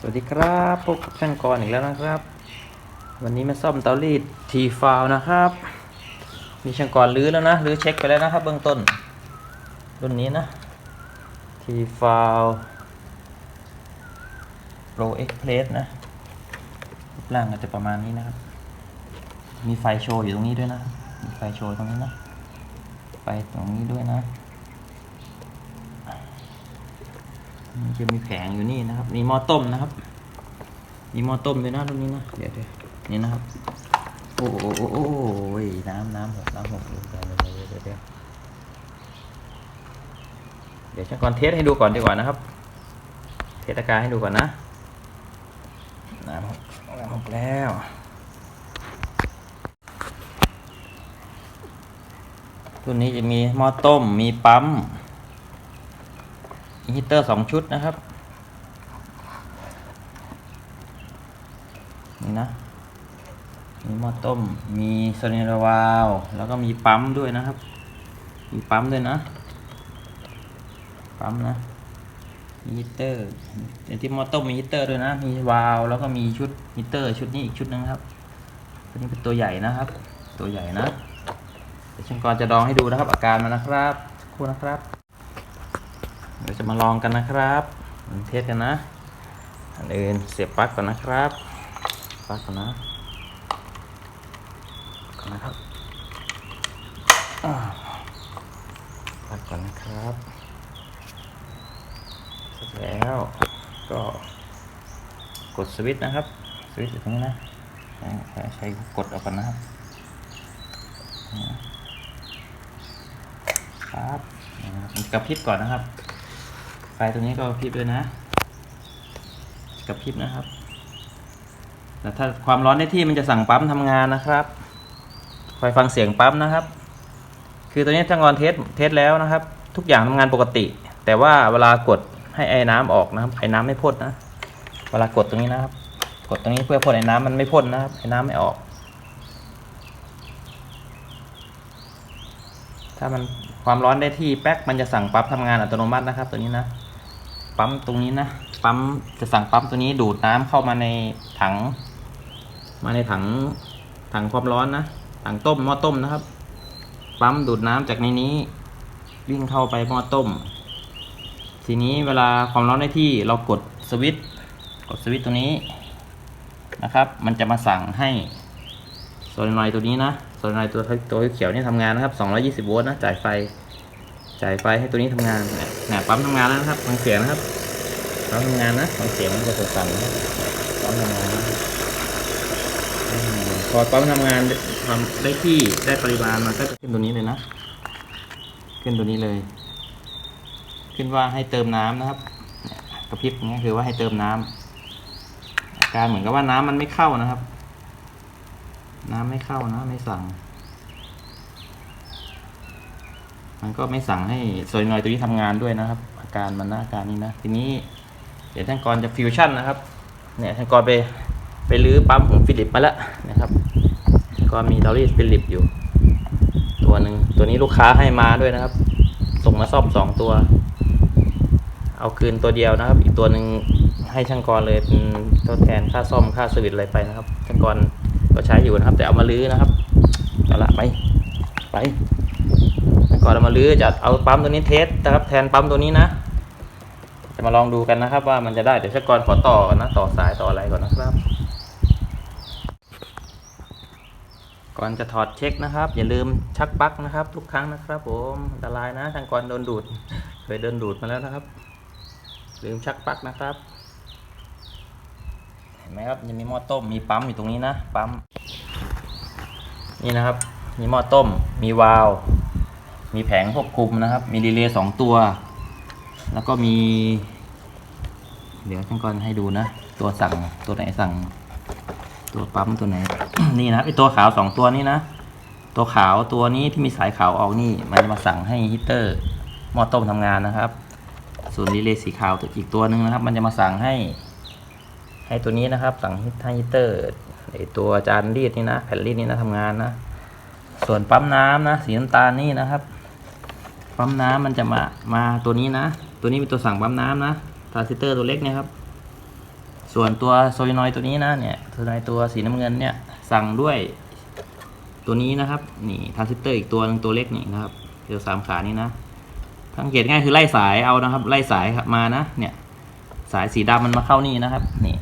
สวัสดีครับพบกับช่างกรอีกแล้วนะครับ วันนี้มาซ่อมเตารีดทีฟาวนะครับ มีช่างกรรื้อแล้วนะรื้อเช็คไปแล้วนะครับ เบื้องต้นรุ่นนี้นะทีฟาวโปรเอ็กเพลสนะรูปร่างก็จะประมาณนี้นะครับ มีไฟโชว์อยู่ตรงนี้ด้วยนะมีไฟโชว์ตรงนี้นะไฟตรงนี้ด้วยนะ จะมีแผงอยู่นี่นะครับ มีหม้อต้มนะครับ มีหม้อต้มด้วยนะตรงนี้นะเดี๋ยวเดี๋ยนี่นะครับโอ้โหโอ้โหโอ้โหโอ้ยน้ำน้ำหกน้ำหกเดี๋ยวเดี๋ยวเดี๋ยวเดี๋ยวช่างก่อนเทสให้ดูก่อนดีกว่านะครับ เทสอาการให้ดูก่อนนะ น้ำหกน้ำหกแล้วตัวนี้จะมีหม้อต้ม มีปั๊ม ฮีเตอร์สองชุดนะครับ นี่นะ มีหม้อต้ม มีโซนิรวาลวแล้วก็มีปั๊มด้วยนะครับ มีปั๊มด้วยนะ ปั๊มนะฮีเตอร์ในที่หม้อต้มมีฮีเตอร์ด้วยนะ มีวาล์วแล้วก็มีชุดฮีเตอร์ชุดนี้อีกชุดหนึงครับ ตัวนี้เป็นตัวใหญ่นะครับ ตัวใหญ่นะ เดี๋ยวช่างกรจะลองให้ดูนะครับ อาการมันนะครับสักครู่นะครับ เดี๋ยวจะมาลองกันนะครับมันเทสกันนะ อันอื่นเสียบปลั๊กก่อนนะครับปลั๊กก่อนนะก่อนนะครับปลั๊กก่อนนะครับเสร็จแล้วก็กดสวิตช์นะครับ สวิตช์อยู่ตรงนี้นะใช้กดเอาก่อนนะครับครับนะครับมันกระพริบก่อนนะครับ ไฟตัวนี้ก็พริบด้วยนะกระพริบนะครับ แต่ถ้าความร้อนในที่มันจะสั่งปั๊มทำงานนะครับคอยฟังเสียงปั๊มนะครับ คือตัวนี้ทางกรเทสเทสแล้วนะครับ ทุกอย่างทำงานปกติ แต่ว่าเวลากดให้ไอ้น้ำออกนะครับไอ้น้ำไม่พ่นนะ เวลากดตรงนี้นะครับ กดตรงนี้เพื่อพ่นไอ้น้ำมันไม่พ่นนะครับไอ้น้ำไม่ออก ถ้ามันความร้อนได้ที่แป๊กมันจะสั่งปั๊มทำงานอัตโนมัตินะครับ ตัวนี้นะ ปั๊มตรงนี้นะ ปั๊มจะสั่งปั๊มตัวนี้ดูดน้ำเข้ามาในถัง มาในถังถังความร้อนนะ ถังต้มหม้อต้มนะครับ ปั๊มดูดน้ำจากในนี้ วิ่งเข้าไปหม้อต้ม ทีนี้เวลาความร้อนได้ที่เรากดสวิตช์กดสวิตช์ตัวนี้นะครับ มันจะมาสั่งให้โซลนอยตัวนี้นะโซลนอยตัวตัวเขียวนี่ทำงานนะครับ 220 โวลต์นะ จ่ายไฟ จ่ายไฟให้ตัวนี้ทำงานเนี่ยปั๊มทำงานแล้วนะครับฟังเสียงนะครับปั๊มทำงานนะฟังเสียงมันจะสั่นๆนะปั๊มทำงานนะพอปั๊มทำงานทำได้ที่ได้ปริมาณมันก็จะขึ้นตัวนี้เลยนะ ขึ้นตัวนี้เลย ขึ้นว่าให้เติมน้ำนะครับกระพริบอย่างเงี้ยคือว่าให้เติมน้ำอาการเหมือนกับว่าน้ำมันไม่เข้านะครับ น้ำไม่เข้านะไม่สั่ง มันก็ไม่สั่งให้โซลินอยตัวนี้ทำงานด้วยนะครับ อาการมันนะอาการนี้นะ ทีนี้เดี๋ยวท่านกรจะฟิวชั่นนะครับ เนี่ยท่านกรไปไปรื้อปั๊มของฟิลิปมาแล้วนะครับ ก็มีเตารีดฟิลิปอยู่ ตัวหนึ่งตัวนี้ลูกค้าให้มาด้วยนะครับ ส่งมาซ่อมสองตัว เอาคืนตัวเดียวนะครับ อีกตัวหนึ่งให้ช่างกรเลยเป็นทดแทนค่าซ่อมค่าสวิตอะไรไปนะครับช่างกรก็ใช้อยู่นะครับ แต่เอามาลื้อนะครับเอาละไปไป ก่อนเรามาลื้อจะเอาปั๊มตัวนี้เทสนะครับแทนปั๊มตัวนี้นะ จะมาลองดูกันนะครับ ว่ามันจะได้เดี๋ยวชักกรขอต่อก่อนนะต่อสายต่ออะไรก่อนนะครับ ก่อนจะถอดเช็คนะครับ อย่าลืมชักปลั๊กนะครับ ทุกครั้งนะครับ ผมอันตรายนะทางกรโดนดูดเคยโดนดูดมาแล้วนะครับ ลืมชักปลั๊กนะครับเห็นไหมครับยังมีหม้อต้มมีปั๊มอยู่ตรงนี้นะปั๊มนี่นะครับ มีหม้อต้มมีวาล์ว มีแผงควบคุมนะครับ มีรีเลย์สองตัว แล้วก็มี เดี๋ยวช่างก่อนให้ดูนะ ตัวสั่งตัวไหนสั่ง ตัวปั๊มตัวไหน นี่นะไอตัวขาวสองตัวนี้นะ ตัวขาวตัวนี้ที่มีสายขาวออกนี่ มันจะมาสั่งให้ฮีเตอร์หม้อต้มทำงานนะครับ ส่วนรีเลย์สีขาวตัวอีกตัวหนึ่งนะครับ มันจะมาสั่งให้ ให้ตัวนี้นะครับ สั่งให้ฮีเตอร์ไอตัวจานรีดนี่นะ แผ่นรีดนี่นะทำงานนะส่วนปั๊มน้ำนะสีน้ำตาลนี่นะครับ ปั๊มน้ำมันจะมามาตัวนี้นะ ตัวนี้เป็นตัวสั่งปั๊มน้ำนะทรานซิสเตอร์ตัวเล็กเนี่ยครับ ส่วนตัวโซยนอยตัวนี้นะเนี่ยโซยนอยตัวสีน้ำเงินเนี่ยสั่งด้วยตัวนี้นะครับ นี่ทรานซิสเตอร์อีกตัวหนึงตัวเล็กนี่นะครับเดี๋ยวสามขานี้นะสังเกตง่ายคือไล่สายเอานะครับ ไล่สายมานะ เนี่ย สายสีดำมันมาเข้านี่นะครับ นี่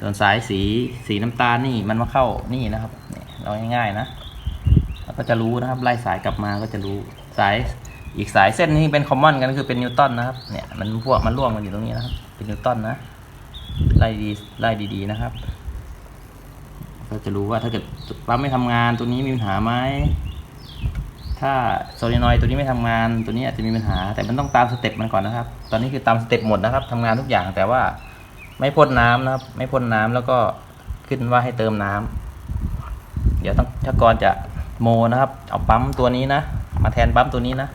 ส่วนสายสีสีน้ำตาลนี่มันมาเข้านี่นะครับนี่เราง่ายๆนะแล้วก็จะรู้นะครับ ไล่สายกลับมาก็จะรู้ สายอีกสายเส้นนี้เป็นคอมมอนกันก็คือเป็นนิวตันนะครับ เนี่ยมันพวกมันร่วมกันอยู่ตรงนี้นะครับ เป็นนิวตันนะไล่ดีไล่ดีๆนะครับก็จะรู้ว่าถ้าเกิดปั๊มไม่ทำงานตัวนี้มีปัญหาไหมถ้าโซลินอยตัวนี้ไม่ทำงานตัวนี้อาจจะมีปัญหา แต่มันต้องตามสเต็ปมันก่อนนะครับ ตอนนี้คือตามสเต็ปหมดนะครับทำงานทุกอย่างแต่ว่าไม่พ่นน้ำนะครับ ไม่พ่นน้ำแล้วก็ขึ้นว่าให้เติมน้ำเดี๋ยวต้องถ้ากรจะโมนะครับ เอาปั๊มตัวนี้นะ มาแทนปั๊มตัวนี้นะ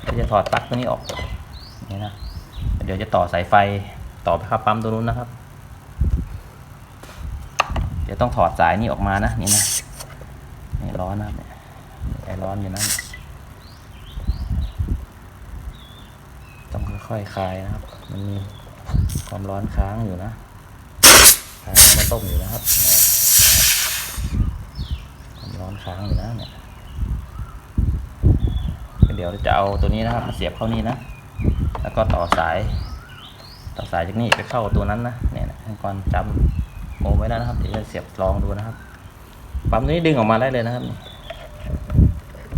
เดี๋ยวจะถอดปลั๊กตัวนี้ออกนี่นะเดี๋ยวจะต่อสายไฟต่อไปเข้าปั๊มตัวนู้นนะครับ เดี๋ยวต้องถอดสายนี่ออกมานะนี่นะนี่ร้อนนะเนี่ยไอร้อนอยู่นั่นต้องค่อยๆคลายนะครับ มันมีความร้อนค้างอยู่นะค้างมาต้มอยู่นะครับความร้อนค้างอยู่นะเนี่ย เดี๋ยวจะเอาตัวนี้นะครับมาเสียบเข้านี่นะ แล้วก็ต่อสาย ต่อสายจากนี่ไปเข้าตัวนั้นนะเนี่ยนะก่อนจำโมไว้แล้วนะครับ เดี๋ยวจะเสียบลองดูนะครับ ปั๊มตัวนี้ดึงออกมาได้เลยนะครับ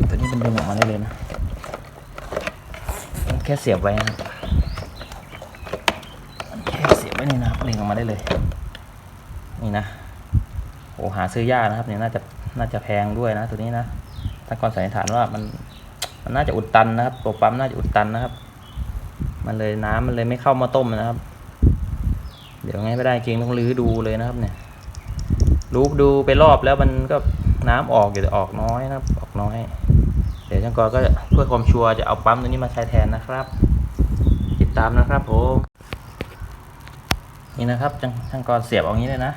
ตัวนี้มันดึงออกมาได้เลยนะ แค่เสียบไว้นะครับแค่เสียบไว้นี่นะครับดึงออกมาได้เลย นี่นะโอ้หาซื้อยากนะครับเนี่ยน่าจะน่าจะแพงด้วยนะ ตัวนี้นะถ้าก่อนสันนิษฐานว่ามัน มันน่าจะอุดตันนะครับตัวปั๊มน่าจะอุดตันนะครับ มันเลยน้ำมันเลยไม่เข้ามาต้มนะครับ เดี๋ยวไงไม่ได้จริงต้องรื้อดูเลยนะครับ เนี่ยรู้ดูไปรอบแล้วมันก็น้ำออกอยู่แต่ออกน้อยนะครับ ออกน้อย เดี๋ยวช่างกรก็เพื่อความชัวร์จะเอาปั๊มตัวนี้มาใช้แทนนะครับ ติดตามนะครับผมนี่นะครับช่างช่างกรเสียบเอางี้เลยนะ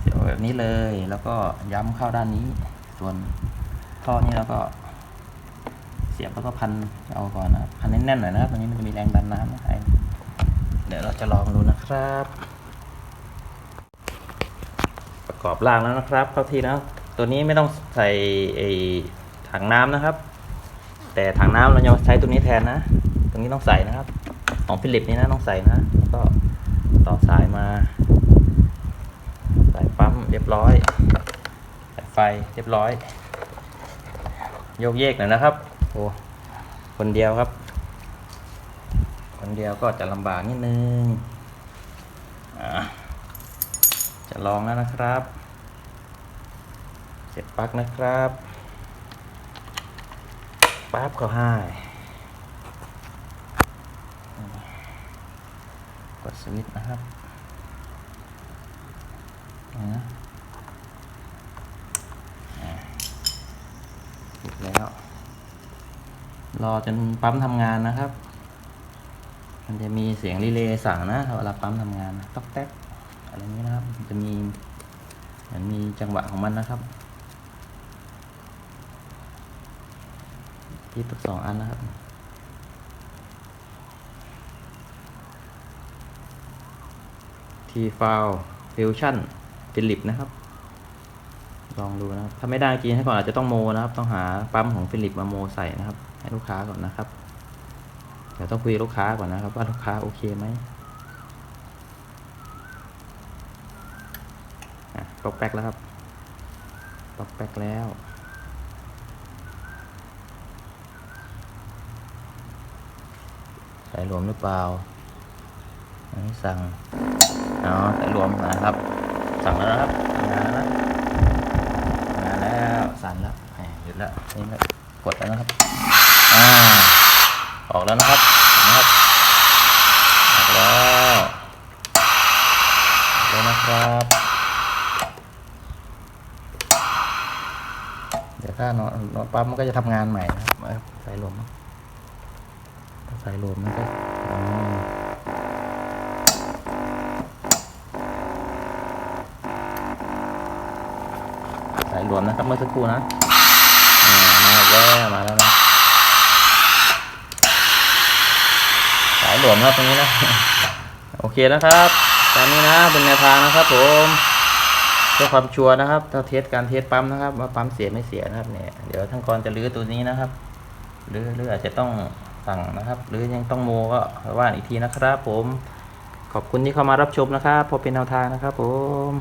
เสียบแบบนี้เลยแล้วก็ย้ำเข้าด้านนี้ ส่วนท่อนี้แล้วก็ เสียบแล้วก็พันเอาก่อนนะพันแน่นๆหน่อยนะครับตรงนี้มันจะมีแรงดันน้ำนะไอ้เดี๋ยวเราจะลองดูนะครับ ประกอบรางแล้วนะครับ เข้าที่แล้วตัวนี้ไม่ต้องใส่ไอ้ถังน้ำนะครับ แต่ถังน้ำเราจะใช้ตัวนี้แทนนะ ตรงนี้ต้องใส่นะครับ ของฟิลิปนี่นะต้องใส่นะก็ต่อสายมาสายปั๊มเรียบร้อยสายไฟเรียบร้อย โยกเยกหน่อยนะครับ อ้คนเดียวครับ คนเดียวก็จะลำบากนิดนึงจะลองแล้วนะครับ เสียบปลั๊กนะครับปั๊บเขาให้กดสวิตช์นะครับนี่นะแล้ว รอจนปั๊มทำงานนะครับ มันจะมีเสียงรีเลย์สั่งนะเวลาปั๊มทำงานต๊อกแต๊กอะไรนี้นะครับ จะมีเหมือนมีจังหวะของมันนะครับที่ตักสองอันนะครับทีฟาวฟิวชั่นฟิลิปนะครับ ลองดูนะครับ ถ้าไม่ได้จริงให้ก่อนอาจจะต้องโมนะครับ ต้องหาปั๊มของฟิลิปมาโมใส่นะครับ ให้ลูกค้าก่อนนะครับ เดี๋ยวต้องคุยลูกค้าก่อนนะครับ ว่าลูกค้าโอเคไหมอะตกแป๊กแล้วครับตกแป๊กแล้วสายรวมหรือเปล่า อันนี้สั่งอ๋อสายรวมนะครับ สั่งแล้วนะครับงานแล้วงานแล้วสั่นแล้วหยุดแล้วนี่กดแล้วนะครับ อ่าออกแล้วนะครับนะครับออกแล้วออกแล้วนะครับ เดี๋ยวถ้านอนนอนปั๊มมันก็จะทำงานใหม่นะครับสายรวมสายรวมมันก็อ๋อสายรวมนะครับเมื่อสักครู่นะอ่ามาแล้วมาแล้วนะ สายหล วมครับตรงนี้นะ โอเคนะครับตอนนี้นะเป็นแนวทางนะครับผมเพื่อความชัวร์นะครับถ้าเทสการเทสปั๊มนะครับว่าปั๊มเสียไม่เสียนะครับเนี่ยเดี๋ยวทั้งกรจะรื้อตัวนี้นะครับหรือหรืออาจจะต้องสั่งนะครับ หรือยังต้องโมก็ว่าอีกทีนะครับ ผมขอบคุณที่เข้ามารับชมนะครับพอเป็นแนวทางนะครับ ผม